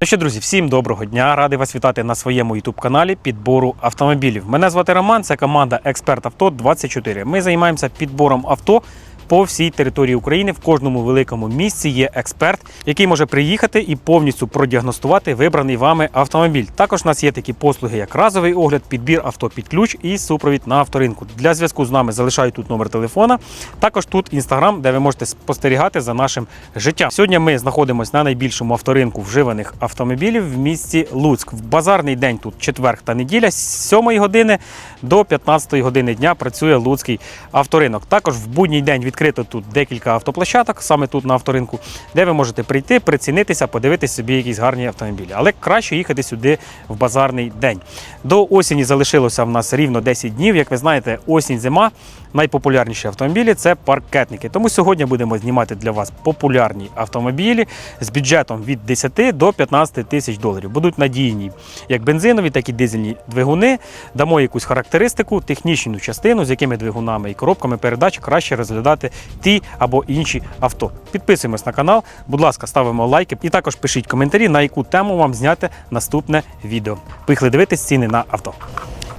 Ну що, друзі, всім доброго дня. Радий вас вітати на своєму youtube каналі підбору автомобілів. Мене звати Роман, це команда Експерт Авто 24. Ми займаємося підбором авто. По всій території України в кожному великому місці є експерт, який може приїхати і повністю продіагностувати вибраний вами автомобіль. Також у нас є такі послуги, як разовий огляд, підбір авто під ключ і супровід на авторинку. Для зв'язку з нами залишаю тут номер телефона. Також тут інстаграм, де ви можете спостерігати за нашим життям. Сьогодні ми знаходимося на найбільшому авторинку вживаних автомобілів в місті Луцьк. В базарний день тут четверг та неділя з 7 години до 15 години дня працює Луцький авторинок. Також в будній день відкрито тут декілька автоплощадок, саме тут на авторинку, де ви можете прийти, прицінитися, подивитися собі якісь гарні автомобілі. Але краще їхати сюди в базарний день. До осені залишилося в нас рівно 10 днів. Як ви знаєте, осінь зима. Найпопулярніші автомобілі це паркетники. Тому сьогодні будемо знімати для вас популярні автомобілі з бюджетом від 10 до 15 тисяч доларів. Будуть надійні як бензинові, так і дизельні двигуни. Дамо якусь характеристику, технічну частину, з якими двигунами і коробками передач краще розглядати ті або інші авто. Підписуємось на канал, будь ласка, ставимо лайки і також пишіть коментарі, на яку тему вам зняти наступне відео. Поїхали дивитись ціни на авто.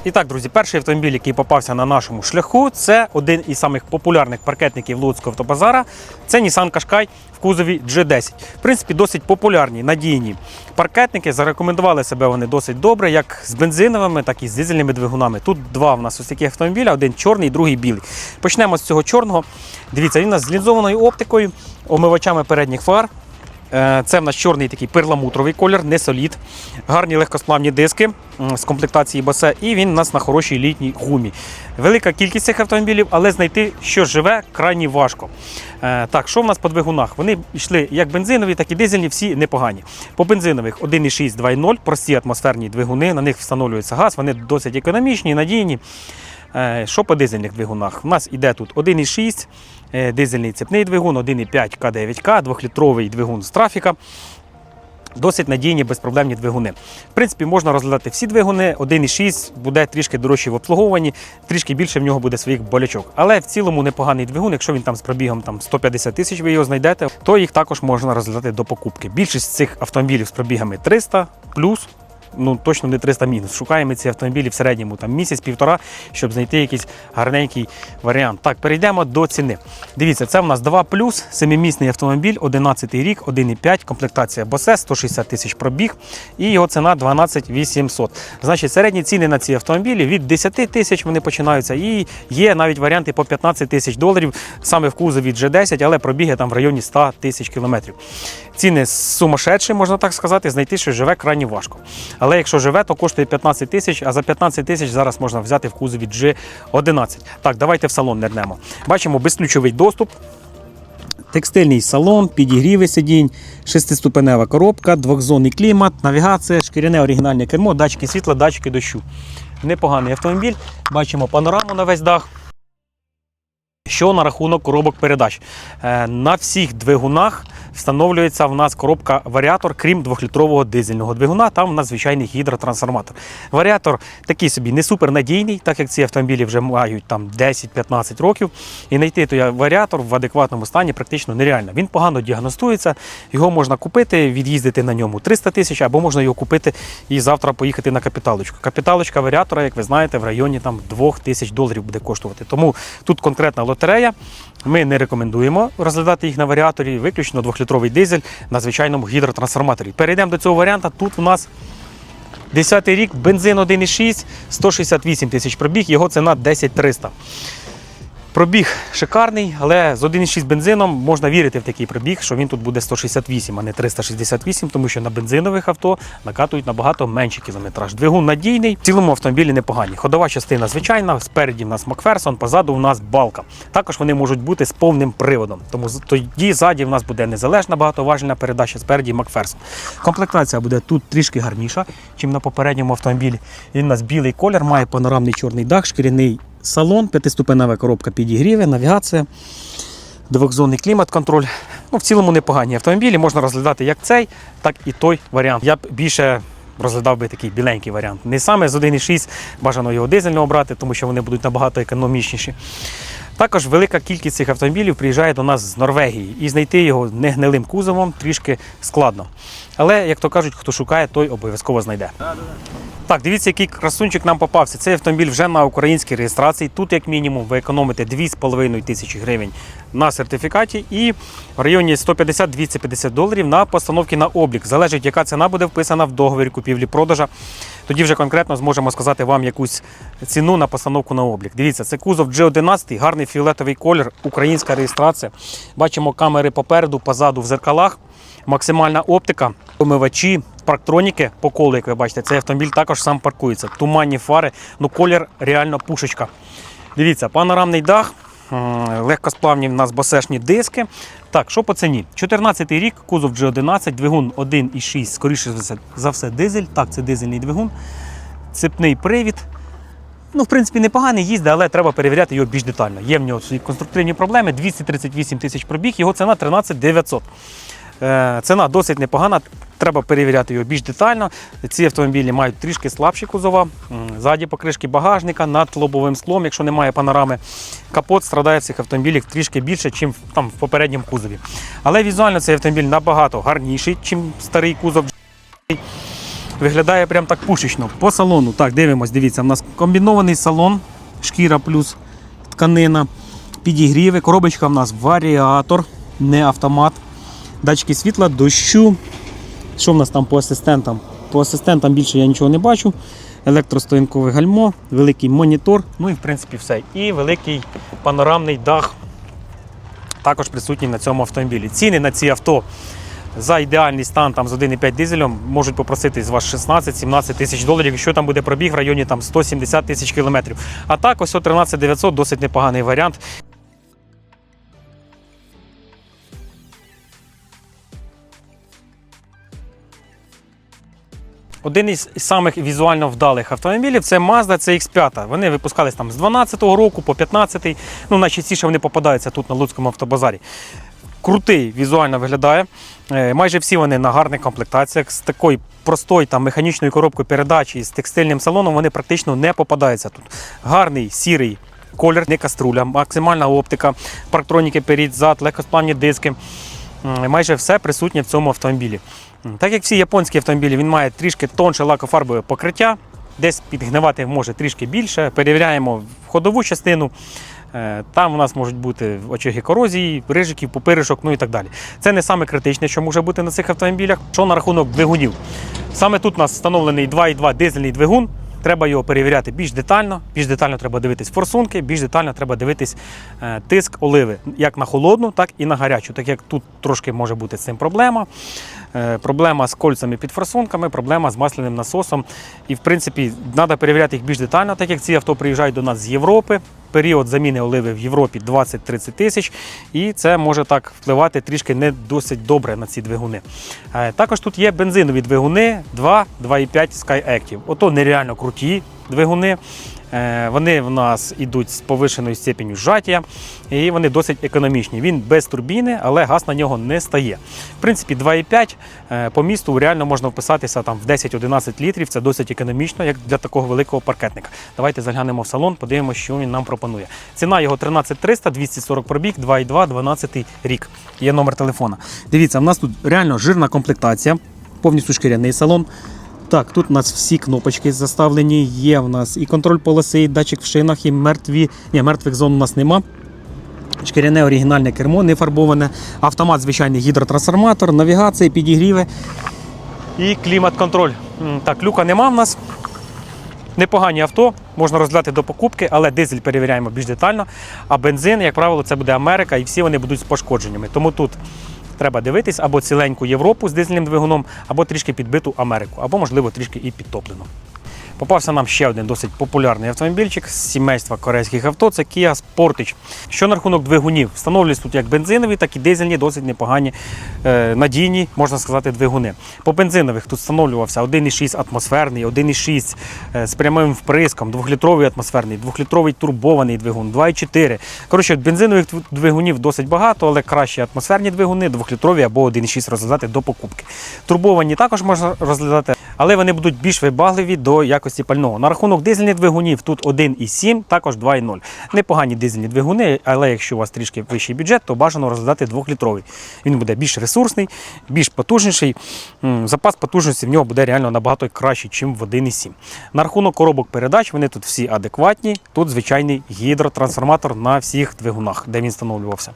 І так, друзі, перший автомобіль, який попався на нашому шляху, це один із самих популярних паркетників Луцького автобазара. Це Nissan Qashqai в кузові G10. В принципі, досить популярні, надійні паркетники. Зарекомендували себе вони досить добре, як з бензиновими, так і з дизельними двигунами. Тут два в нас ось такі автомобіля: один чорний, другий білий. Почнемо з цього чорного. Дивіться, він у нас з лінзованою оптикою, омивачами передніх фар. Е, Це в нас чорний такий перламутровий колір, не солід, гарні легкосплавні диски з комплектації басе, і він у нас на хорошій літній гумі. Велика кількість цих автомобілів, але знайти, що живе, крайні важко. Е, Так, що в нас по двигунах? Вони йшли як бензинові, так і дизельні, всі непогані. По бензинових 1,6, 2,0, прості атмосферні двигуни, на них встановлюється газ, вони досить економічні, надійні. Е, Що по дизельних двигунах? У нас іде тут 1,6 е, дизельний цепний двигун, 1,5 К9К, 2-літровий двигун з трафіка. Досить надійні, безпроблемні двигуни. В принципі, можна розглядати всі двигуни. 1,6 буде трішки дорожчий в обслуговуванні, трішки більше в нього буде своїх болячок. Але в цілому непоганий двигун, якщо він там з пробігом там, 150 тисяч ви його знайдете, то їх також можна розглядати до покупки. Більшість цих автомобілів з пробігами 300 плюс. Ну, точно не 300 мінус. Шукаємо ці автомобілі в середньому там місяць-півтора, щоб знайти якийсь гарненький варіант. Так, перейдемо до ціни. Дивіться, це в нас 2 плюс, семимісний автомобіль, 11 рік, 1,5, комплектація Bose, 160 тисяч пробіг, і його ціна 12 800. Значить, середні ціни на ці автомобілі від 10 тисяч вони починаються. І є навіть варіанти по 15 тисяч доларів, саме в кузові G10, але пробіги там в районі 100 тисяч кілометрів. Ціни сумасшедші, можна так сказати, знайти, що живе крайні важко. Але якщо живе, то коштує 15 тисяч, а за 15 тисяч зараз можна взяти в кузові G11. Так, давайте в салон нернемо. Бачимо безключовий доступ. Текстильний салон, підігріви сидінь, шестиступенева коробка, двохзонний клімат, навігація, шкіряне оригінальне кермо, датчики світла, датчики дощу. Непоганий автомобіль. Бачимо панораму на весь дах. Що на рахунок коробок передач? Е, На всіх двигунах встановлюється в нас коробка варіатор, крім 2-літрового дизельного двигуна. Там в нас звичайний гідротрансформатор. Варіатор такий собі не супернадійний, так як ці автомобілі вже мають там 10-15 років. І знайти той варіатор в адекватному стані практично нереально. Він погано діагностується, його можна купити, від'їздити на ньому 300 тисяч, або можна його купити і завтра поїхати на капіталочку. Капіталочка варіатора, як ви знаєте, в районі там 2 тисяч доларів буде коштувати. Тому тут конкретна лотерея. Ми не рекомендуємо розглядати їх на варіаторі, виключно 2-літровий дизель на звичайному гідротрансформаторі. Перейдемо до цього варіанта. Тут у нас 10 рік, бензин 1,6, 168 тисяч пробіг, його ціна 10 300. Пробіг шикарний, але з 1,6 бензином можна вірити в такий пробіг, що він тут буде 168, а не 368, тому що на бензинових авто накатують набагато менший кілометраж. Двигун надійний, в цілому автомобілі непогані. Ходова частина звичайна, спереді в нас Макферсон, позаду у нас балка. Також вони можуть бути з повним приводом. Тому тоді ззаді в нас буде незалежна багатоважельна передача, спереді Макферсон. Комплектація буде тут трішки гарніша, ніж на попередньому автомобілі. Він у нас білий колір, має панорамний чорний дах, шкіряний салон, п'ятиступенева коробка підігріви, навігація, двохзонний клімат-контроль. Ну, в цілому непогані автомобілі. Можна розглядати як цей, так і той варіант. Я б більше розглядав би такий біленький варіант. Не саме з 1,6 бажано його дизельного брати, тому що вони будуть набагато економічніші. Також велика кількість цих автомобілів приїжджає до нас з Норвегії, і знайти його негнилим кузовом трішки складно. Але, як то кажуть, хто шукає, той обов'язково знайде. Так, дивіться, який красунчик нам попався. Цей автомобіль вже на українській реєстрації. Тут, як мінімум, ви економите 2,5 тисячі гривень на сертифікаті і в районі 150-250 доларів на постановки на облік. Залежить, яка ціна буде вписана в договорі купівлі-продажа. Тоді вже конкретно зможемо сказати вам якусь ціну на постановку на облік. Дивіться, це кузов G11, гарний фіолетовий колір, українська реєстрація. Бачимо камери попереду, позаду в зеркалах. Максимальна оптика, помивачі, парктроніки по колу, як ви бачите, цей автомобіль також сам паркується. Туманні фари, ну колір реально пушечка. Дивіться, панорамний дах, легкосплавні в нас басешні диски. Так, що по ціні? 14 й рік, кузов G11, двигун 1,6, скоріше за все- дизель. Так, це дизельний двигун, цепний привід. Ну, в принципі, непоганий їздить, але треба перевіряти його більш детально. Є в нього конструктивні проблеми. 238 тисяч пробіг, його ціна 13 900. Е, Ціна досить непогана, треба перевіряти його більш детально. Ці автомобілі мають трішки слабші кузова. Ззаді покришки багажника над лобовим склом, якщо немає панорами. Капот страдає в цих автомобілях трішки більше, ніж там в попередньому кузові. Але візуально цей автомобіль набагато гарніший, ніж старий кузов. Виглядає прям так пушечно. По салону. Так, дивимось, дивіться, у нас комбінований салон, шкіра плюс тканина, підігріви. Коробочка в нас варіатор, не автомат. Датчики світла, дощу. Що в нас там по асистентам? По асистентам більше я нічого не бачу. Електростоянкове гальмо, великий монітор, ну і в принципі все. І великий панорамний дах також присутній на цьому автомобілі. Ціни на ці авто за ідеальний стан там, з 1,5 дизелем можуть попросити з вас 16-17 тисяч доларів, якщо там буде пробіг в районі там, 170 тисяч кілометрів. А так, ось о 13 900 досить непоганий варіант. Один із самих візуально вдалих автомобілів це Mazda CX5. Вони випускались там з 12 року по 15-й. Ну, найчастіше вони попадаються тут на Луцькому автобазарі. Крутий візуально виглядає. Е, Майже всі вони на гарних комплектаціях. З такою простою там, механічною коробкою передачі з текстильним салоном вони практично не попадаються тут. Гарний сірий колір, не каструля, максимальна оптика, парктроніки перед, зад, легкосплавні диски. Майже все присутнє в цьому автомобілі. Так як всі японські автомобілі, він має трішки тонше лакофарбове покриття, десь підгнивати може трішки більше. Перевіряємо ходову частину. Е, Там у нас можуть бути очаги корозії, рижиків, пупиришок, ну і так далі. Це не саме критичне, що може бути на цих автомобілях. Що на рахунок двигунів? Саме тут у нас встановлений 2,2 дизельний двигун. Треба його перевіряти більш детально. Більш детально треба дивитись форсунки, більш детально треба дивитись е, тиск оливи як на холодну, так і на гарячу. Так як тут трошки може бути з цим проблема. Е, проблема з кольцями під форсунками, проблема з масляним насосом. І, в принципі, треба перевіряти їх більш детально, так як ці авто приїжджають до нас з Європи. Період заміни оливи в Європі 20-30 тисяч, і це може так впливати трішки не досить добре на ці двигуни. Е, Також тут є бензинові двигуни 2, 2,5 SkyActiv. Ото нереально круті двигуни. Е, Вони в нас йдуть з повишеною степенью зжаття, і вони досить економічні. Він без турбіни, але газ на нього не стає. В принципі, 2,5 е, по місту реально можна вписатися там в 10-11 літрів. Це досить економічно, як для такого великого паркетника. Давайте заглянемо в салон, подивимося, що він нам пропонує. Ціна його 13 300, 240 пробіг, 2,2, 12 рік. Є номер телефона. Дивіться, в нас тут реально жирна комплектація, повністю шкіряний салон. Так, тут у нас всі кнопочки заставлені. Є в нас і контроль полоси, і датчик в шинах, і мертві. Ні, мертвих зон у нас нема. Шкіряне оригінальне кермо, не фарбоване. Автомат, звичайний гідротрансформатор, навігація, підігріви і клімат-контроль. Так, люка нема в нас. Непогані авто, можна розглядати до покупки, але дизель перевіряємо більш детально. А бензин, як правило, це буде Америка, і всі вони будуть з пошкодженнями. Тому тут треба дивитись або ціленьку Європу з дизельним двигуном, або трішки підбиту Америку, або, можливо, трішки і підтоплену. Попався нам ще один досить популярний автомобільчик з сімейства корейських авто. Це Kia Sportage. Що на рахунок двигунів? Встановлюють тут як бензинові, так і дизельні, досить непогані, е, надійні, можна сказати, двигуни. По бензинових тут встановлювався 1,6 атмосферний, 1,6 е, з прямим вприском, 2-літровий атмосферний, 2-літровий турбований двигун, 2,4. Коротше, бензинових двигунів досить багато, але краще атмосферні двигуни, 2-літрові або 1,6 розглядати до покупки. Турбовані також можна розглядати. Але вони будуть більш вибагливі до якості пального. На рахунок дизельних двигунів тут 1,7, також 2,0. Непогані дизельні двигуни, але якщо у вас трішки вищий бюджет, то бажано розглядати 2-літровий. Він буде більш ресурсний, більш потужніший. Запас потужності в нього буде реально набагато кращий, ніж в 1,7. На рахунок коробок передач вони тут всі адекватні. Тут звичайний гідротрансформатор на всіх двигунах, де він встановлювався.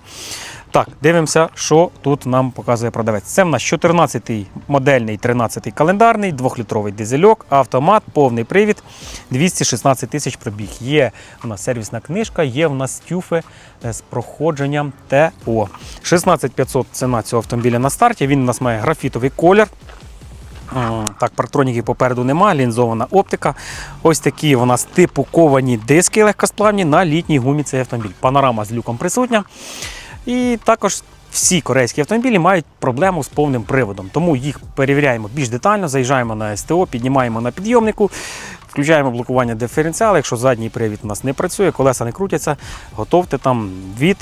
Так, дивимося, що тут нам показує продавець. Це в нас 14-й модельний, 13-й календарний, 2-літровий дизельок, автомат, повний привід, 216 тисяч пробіг. Є у нас сервісна книжка, є у нас тюфи е, з проходженням ТО. 16500 ціна цього автомобіля на старті. Він у нас має графітовий колір. Так, парктроніки попереду нема, лінзована оптика. Ось такі у нас типу ковані диски легкосплавні на літній гумі цей автомобіль. Панорама з люком присутня. І також всі корейські автомобілі мають проблему з повним приводом. Тому їх перевіряємо більш детально, заїжджаємо на СТО, піднімаємо на підйомнику, включаємо блокування диференціалу. Якщо задній привід у нас не працює, колеса не крутяться, готовте там від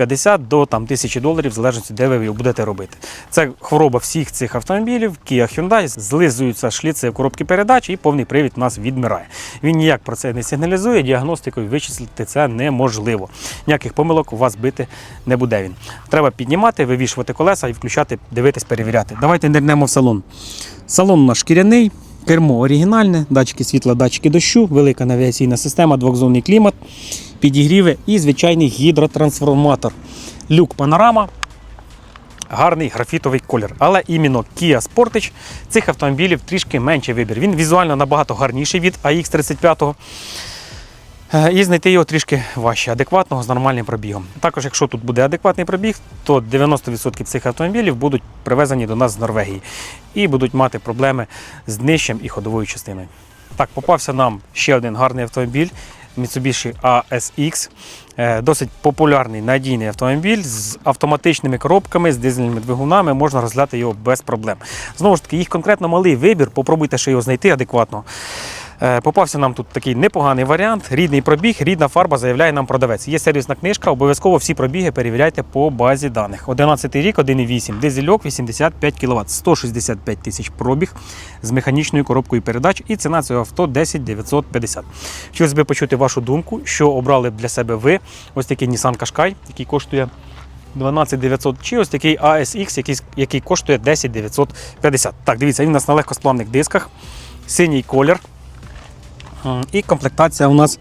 750 до там, 1000 доларів, в залежності, де ви його будете робити. Це хвороба всіх цих автомобілів, Kia Hyundai, злизуються шліци коробки передач і повний привід у нас відмирає. Він ніяк про це не сигналізує, діагностикою вичислити це неможливо. Ніяких помилок у вас бити не буде він. Треба піднімати, вивішувати колеса і включати, дивитись, перевіряти. Давайте нирнемо в салон. Салон у нас шкіряний. Кермо оригінальне, датчики світла, датчики дощу, велика навігаційна система, двохзонний клімат, підігріви і звичайний гідротрансформатор. Люк панорама, гарний графітовий колір. Але іменно Kia Sportage цих автомобілів трішки менший вибір. Він візуально набагато гарніший від AX35. Е, І знайти його трішки важче, адекватного з нормальним пробігом. Також, якщо тут буде адекватний пробіг, то 90% цих автомобілів будуть привезені до нас з Норвегії і будуть мати проблеми з днищем і ходовою частиною. Так, попався нам ще один гарний автомобіль Mitsubishi ASX. Е, Досить популярний надійний автомобіль з автоматичними коробками, з дизельними двигунами, можна розглядати його без проблем. Знову ж таки, їх конкретно малий вибір, попробуйте ще його знайти адекватно. Е, Попався нам тут такий непоганий варіант. Рідний пробіг, рідна фарба заявляє нам продавець. Є сервісна книжка, обов'язково всі пробіги перевіряйте по базі даних. 11 рік, 1,8, дизельок 85 кВт, 165 тисяч пробіг з механічною коробкою передач і ціна цього авто 10 950. Хотілося б почути вашу думку, що обрали б для себе ви. Ось такий Nissan Qashqai, який коштує 12 900, чи ось такий ASX, який, який коштує 10 950. Так, дивіться, він у нас на легкосплавних дисках, синій колір. М, І комплектація у нас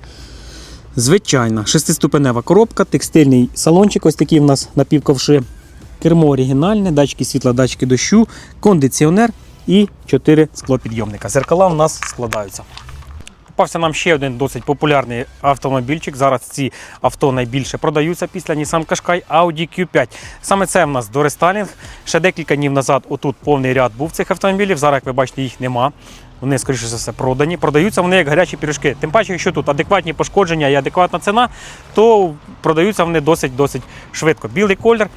звичайна. Шестиступенева коробка, текстильний салончик, ось такий у нас напівковши. Кермо оригінальне, датчики світла, датчики дощу, кондиціонер і 4 склопідйомника. Зеркала у нас складаються. Попався нам ще один досить популярний автомобільчик. Зараз ці авто найбільше продаються після Nissan Qashqai Audi Q5. Саме це в нас дорестайлінг. Ще декілька днів назад отут повний ряд був цих автомобілів. Зараз, як ви бачите, їх нема. Вони, скоріше за все, продані. Продаються вони як гарячі пірішки. Тим паче, якщо тут адекватні пошкодження і адекватна ціна, то продаються вони досить-досить швидко. Білий колір,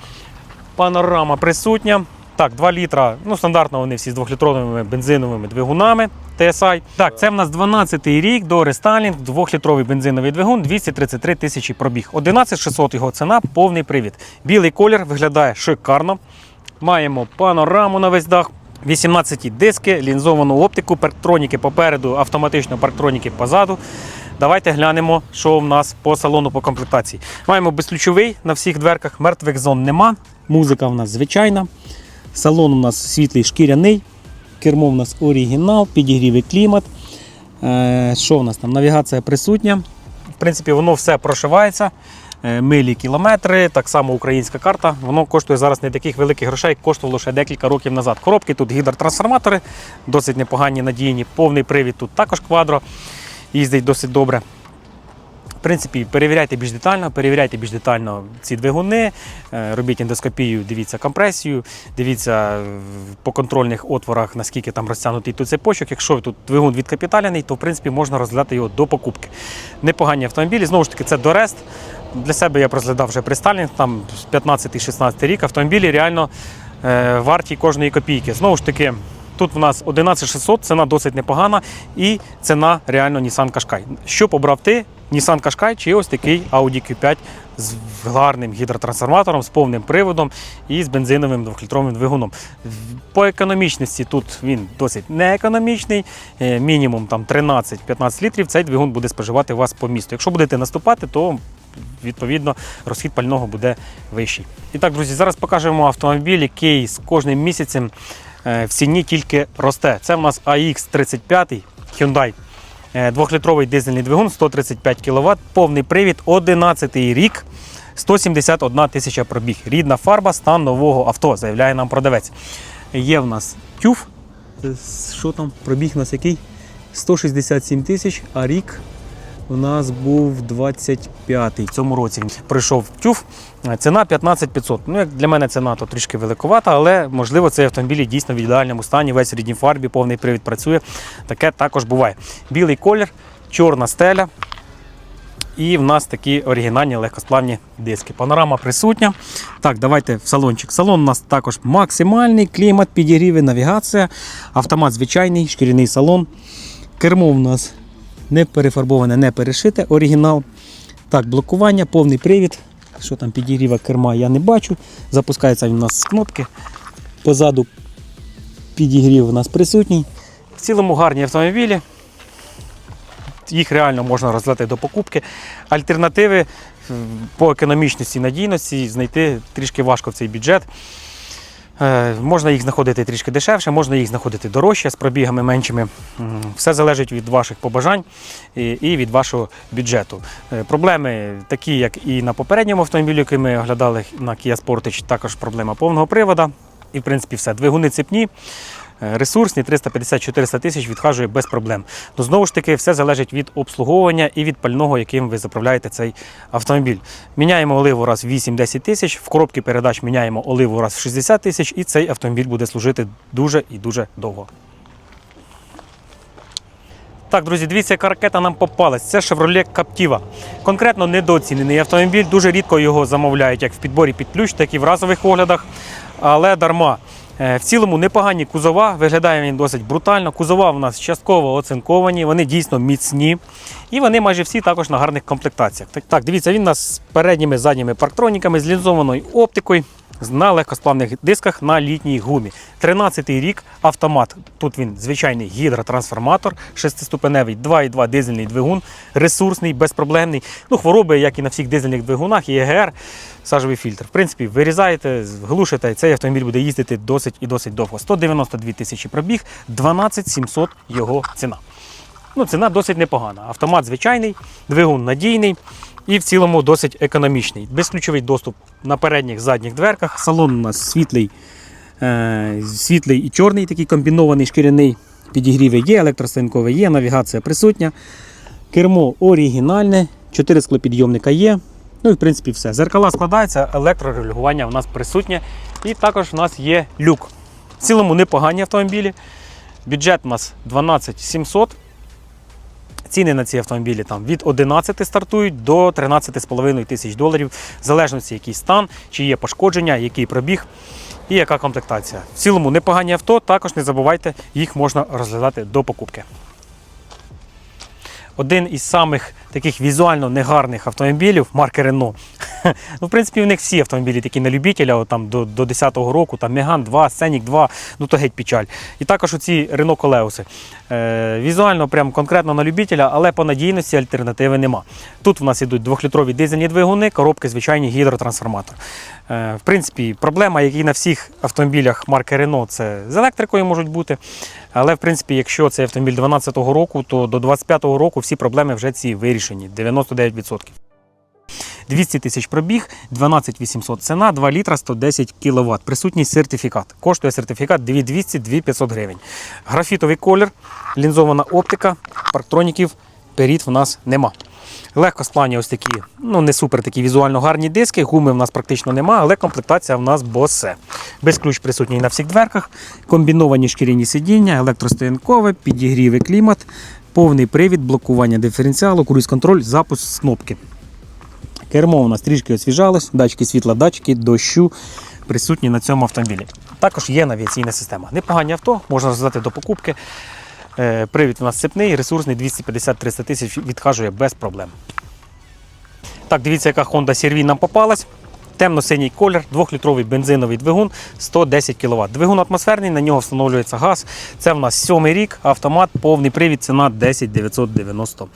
панорама присутня. Так, 2 літра. Ну, стандартно вони всі з 2-літровими бензиновими двигунами TSI. Так, це в нас 12-й рік до рестайлінг, 2-літровий бензиновий двигун, 233 тисячі пробіг. 11600 його ціна, повний привід. Білий колір виглядає шикарно. Маємо панораму на весь дах. 18 диски, лінзовану оптику, парктроніки попереду, автоматично парктроніки позаду. Давайте глянемо, що в нас по салону по комплектації. Маємо безключовий на всіх дверках, мертвих зон нема. Музика в нас звичайна. Салон у нас світлий шкіряний. Кермо у нас оригінал, підігрівий клімат. Е, Що у нас там? Навігація присутня. В принципі, воно все прошивається. Е, Милі кілометри, так само українська карта. Воно коштує зараз не таких великих грошей, коштувало ще декілька років назад. Коробки тут гідротрансформатори, досить непогані, надійні. Повний привід тут також квадро. Їздить досить добре. В принципі, перевіряйте більш детально, перевіряйте більш детально ці двигуни, е, робіть ендоскопію, дивіться компресію, дивіться по контрольних отворах, наскільки там розтягнутий тут цепочок. Якщо тут двигун відкапіталяний, то в принципі можна розглядати його до покупки. Непогані автомобілі. Знову ж таки, це Дорест. Для себе я розглядав вже престайлінг, там 15-16 рік. Автомобілі реально е, варті кожної копійки. Знову ж таки. Тут в нас 11600, ціна досить непогана і ціна реально Nissan Qashqai. Що побрав ти, Nissan Qashqai чи ось такий Audi Q5 з гарним гідротрансформатором, з повним приводом і з бензиновим двохлітровим двигуном. По економічності тут він досить неекономічний, е, мінімум там 13-15 літрів. Цей двигун буде споживати у вас по місту. Якщо будете наступати, то відповідно розхід пального буде вищий. І так, друзі, зараз покажемо автомобіль, який з кожним місяцем е, в ціні тільки росте. Це в нас AX35 Hyundai. Е, Двохлітровий дизельний двигун, 135 кВт, повний привід, 11 рік, 171 тисяча пробіг. Рідна фарба, стан нового авто, заявляє нам продавець. Є в нас тюф. Е, Що там? Пробіг у нас який? 167 тисяч, а рік у нас був 25-й. В цьому році прийшов тюф. Ціна 15 500. Ну, як для мене ціна то трішки великовата, але можливо цей автомобіль дійсно в ідеальному стані, весь в рідній фарбі, повний привід працює. Таке також буває. Білий колір, чорна стеля. І в нас такі оригінальні легкосплавні диски. Панорама присутня. Так, давайте в салончик. Салон у нас також максимальний, клімат, підігріви, навігація, автомат звичайний, шкіряний салон. Кермо у нас не перефарбоване, не перешите. Оригінал. Так, блокування, повний привід. Що там підігріва керма, я не бачу. Запускається він у нас з кнопки. Позаду підігрів у нас присутній. В цілому гарні автомобілі. Їх реально можна розглядати до покупки. Альтернативи по економічності і надійності знайти трішки важко в цей бюджет. Е, Можна їх знаходити трішки дешевше, можна їх знаходити дорожче, з пробігами меншими. Все залежить від ваших побажань і від вашого бюджету. Е, Проблеми такі, як і на попередньому автомобілі, який ми оглядали на Kia Sportage, також проблема повного привода. І, в принципі, все. Двигуни цепні, ресурсні, 350-400 тисяч відхажує без проблем. Ну, знову ж таки, все залежить від обслуговування і від пального, яким ви заправляєте цей автомобіль. Міняємо оливу раз в 8-10 тисяч, в коробці передач міняємо оливу раз в 60 тисяч, і цей автомобіль буде служити дуже і дуже довго. Так, друзі, дивіться, яка ракета нам попалась. Це Chevrolet Captiva. Конкретно недооцінений автомобіль. Дуже рідко його замовляють як в підборі під ключ, так і в разових оглядах. Але дарма. Е, В цілому непогані кузова, виглядає він досить брутально. Кузова в нас частково оцинковані, вони дійсно міцні. І вони майже всі також на гарних комплектаціях. Так, дивіться, він у нас з передніми задніми парктроніками, з лінзованою оптикою, на легкосплавних дисках на літній гумі. 13-й рік автомат. Тут він звичайний гідротрансформатор, шестиступеневий, 2,2 дизельний двигун, ресурсний, безпроблемний. Ну, хвороби, як і на всіх дизельних двигунах, і ЕГР, сажовий фільтр. В принципі, вирізаєте, глушите, і цей автомобіль буде їздити досить і досить довго. 192 тисячі пробіг, 12 700 його ціна. Ну, ціна досить непогана. Автомат звичайний, двигун надійний і в цілому досить економічний. Безключовий доступ на передніх задніх дверках. Салон у нас світлий, е, світлий і чорний, такий комбінований шкіряний. Підігріви є, електростанкове є, навігація присутня. Кермо оригінальне, 4 склопідйомника є. Ну і в принципі все. Зеркала складаються, електрорегулювання у нас присутнє. І також у нас є люк. В цілому непогані автомобілі. Бюджет у нас 12 700. Ціни на ці автомобілі там від 11 стартують до 13,5 тисяч доларів, в залежності який стан, чи є пошкодження, який пробіг і яка комплектація. В цілому непогані авто, також не забувайте, їх можна розглядати до покупки. Один із самих таких візуально негарних автомобілів марки Renault. Ну, в принципі, у них всі автомобілі такі на любителя, от там до, до 10-го року, там Megane 2, Scenic 2, ну то геть печаль. І також оці Renault Колеуси. Е, візуально, прям конкретно на любителя, але по надійності альтернативи нема. Тут в нас ідуть двохлітрові дизельні двигуни, коробки звичайні гідротрансформатор. Е, в принципі, проблема, як на всіх автомобілях марки Renault, це з електрикою можуть бути. Але в принципі, якщо це автомобіль 2012 року, то до 2025 року всі проблеми вже ці вирішені 99%. 200 тисяч пробіг, 12 800 ціна, 2 літра 110 кВт. Присутній сертифікат. Коштує сертифікат 2200 2500 гривень. Графітовий колір, лінзована оптика, парктроніків, перід в нас нема. Легко сплані ось такі, ну не супер такі візуально гарні диски, гуми в нас практично нема, але комплектація в нас босе. Безключ присутній на всіх дверках, комбіновані шкіряні сидіння, електростоянкове, підігріви клімат, повний привід, блокування диференціалу, круїз-контроль, запуск з кнопки. Кермо у нас трішки освіжалось, датчики світла, датчики дощу присутні на цьому автомобілі. Також є навігаційна система. Непогані авто, можна роздати до покупки. Е, Привід у нас цепний, ресурсний 250-300 тисяч відхажує без проблем. Так, дивіться, яка Honda CR-V нам попалась. Темно-синій колір, 2-літровий бензиновий двигун, 110 кВт. Двигун атмосферний, на нього встановлюється газ. Це в нас сьомий рік, автомат, повний привід, ціна 10 990.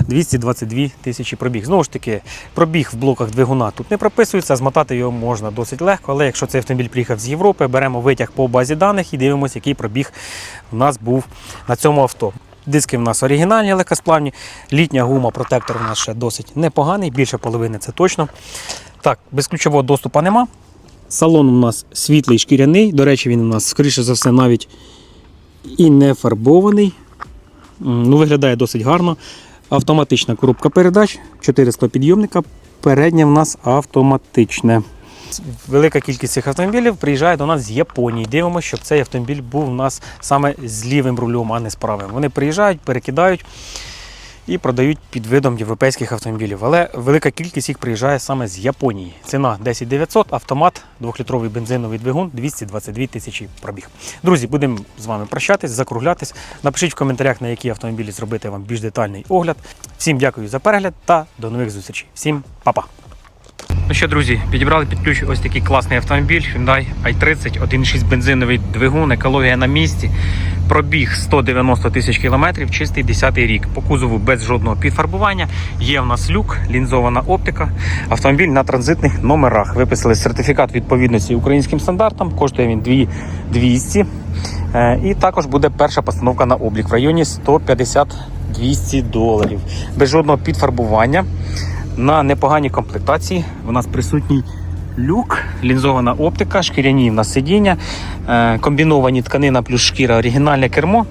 222 тисячі пробіг. Знову ж таки, пробіг в блоках двигуна тут не прописується, змотати його можна досить легко, але якщо цей автомобіль приїхав з Європи, беремо витяг по базі даних і дивимося, який пробіг у нас був на цьому авто. Диски в нас оригінальні, легкосплавні. Літня гума, протектор у нас ще досить непоганий, більше половини це точно. Так, безключового доступу нема. Салон у нас світлий шкіряний. До речі, він у нас, скоріше за все, навіть і не фарбований. Ну, виглядає досить гарно. Автоматична коробка передач, 4 склопідйомника. Переднє в нас автоматичне. Велика кількість цих автомобілів приїжджає до нас з Японії. Дивимося, щоб цей автомобіль був у нас саме з лівим рулем, а не з правим. Вони приїжджають, перекидають і продають під видом європейських автомобілів. Але велика кількість їх приїжджає саме з Японії. Ціна 10 900, автомат, 2-літровий бензиновий двигун, 222 тисячі пробіг. Друзі, будемо з вами прощатись, закруглятись. Напишіть в коментарях, на які автомобілі зробити вам більш детальний огляд. Всім дякую за перегляд та до нових зустрічей. Всім па-па! Ну що, друзі, підібрали під ключ ось такий класний автомобіль Hyundai i30, 1.6 бензиновий двигун, екологія на місці. Пробіг 190 тисяч кілометрів, чистий 10 рік. По кузову без жодного підфарбування. Є в нас люк, лінзована оптика. Автомобіль на транзитних номерах. Виписали сертифікат відповідності українським стандартам. Коштує він 2200. Е, І також буде перша постановка на облік в районі 150-200 доларів. Без жодного підфарбування. На непоганій комплектації у нас присутній люк, лінзована оптика, шкіряні в сидіння, е, комбіновані тканина плюс шкіра, оригінальне кермо,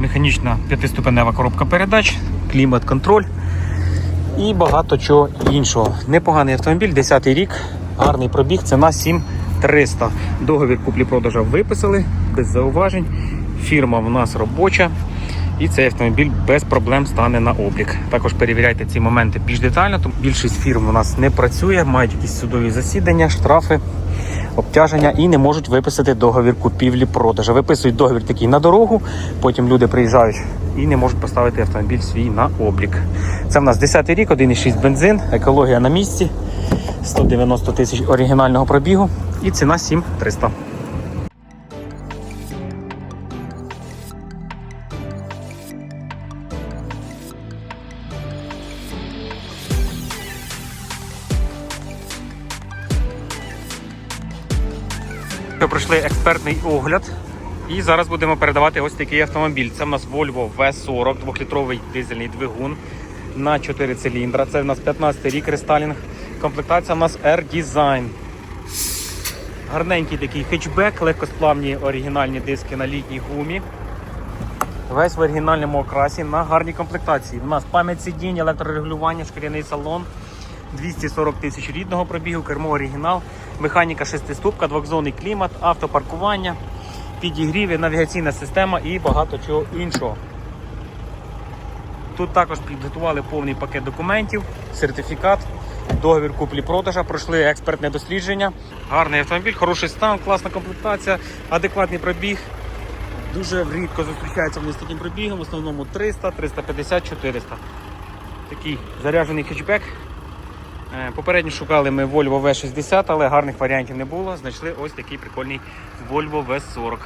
механічна п'ятиступенева коробка передач, клімат-контроль і багато чого іншого. Непоганий автомобіль, 10-й рік, гарний пробіг, ціна 7300. Договір куплі-продажа виписали без зауважень. Фірма в нас робоча. І цей автомобіль без проблем стане на облік. Також перевіряйте ці моменти більш детально. Тому більшість фірм у нас не працює, мають якісь судові засідання, штрафи, обтяження і не можуть виписати договір купівлі-продажу. Виписують договір такий на дорогу, потім люди приїжджають і не можуть поставити автомобіль свій на облік. Це в нас 10-й рік, 1,6 бензин, екологія на місці, 190 тисяч оригінального пробігу і ціна 7300. Ми пройшли експертний огляд. І зараз будемо передавати ось такий автомобіль. Це в нас Volvo V40, 2-літровий дизельний двигун на 4 циліндра. Це в нас 15 рік рестайлінг. Комплектація в нас R-Design. Гарненький такий хетчбек, легкосплавні оригінальні диски на літній гумі. Весь в оригінальному окрасі на гарній комплектації. У нас пам'ять сидінь, електрорегулювання, шкіряний салон. 240 тисяч рідного пробігу, кермо оригінал, механіка шестиступка, двохзонний клімат, автопаркування, підігріви, навігаційна система і багато чого іншого. Тут також підготували повний пакет документів, сертифікат, договір куплі-продажа, пройшли експертне дослідження. Гарний автомобіль, хороший стан, класна комплектація, адекватний пробіг. Дуже рідко зустрічаються вони з таким пробігом, в основному 300, 350, 400. Такий заряджений хетчбек. Е, Попередньо шукали ми Volvo V60, але гарних варіантів не було. Знайшли ось такий прикольний Volvo V40.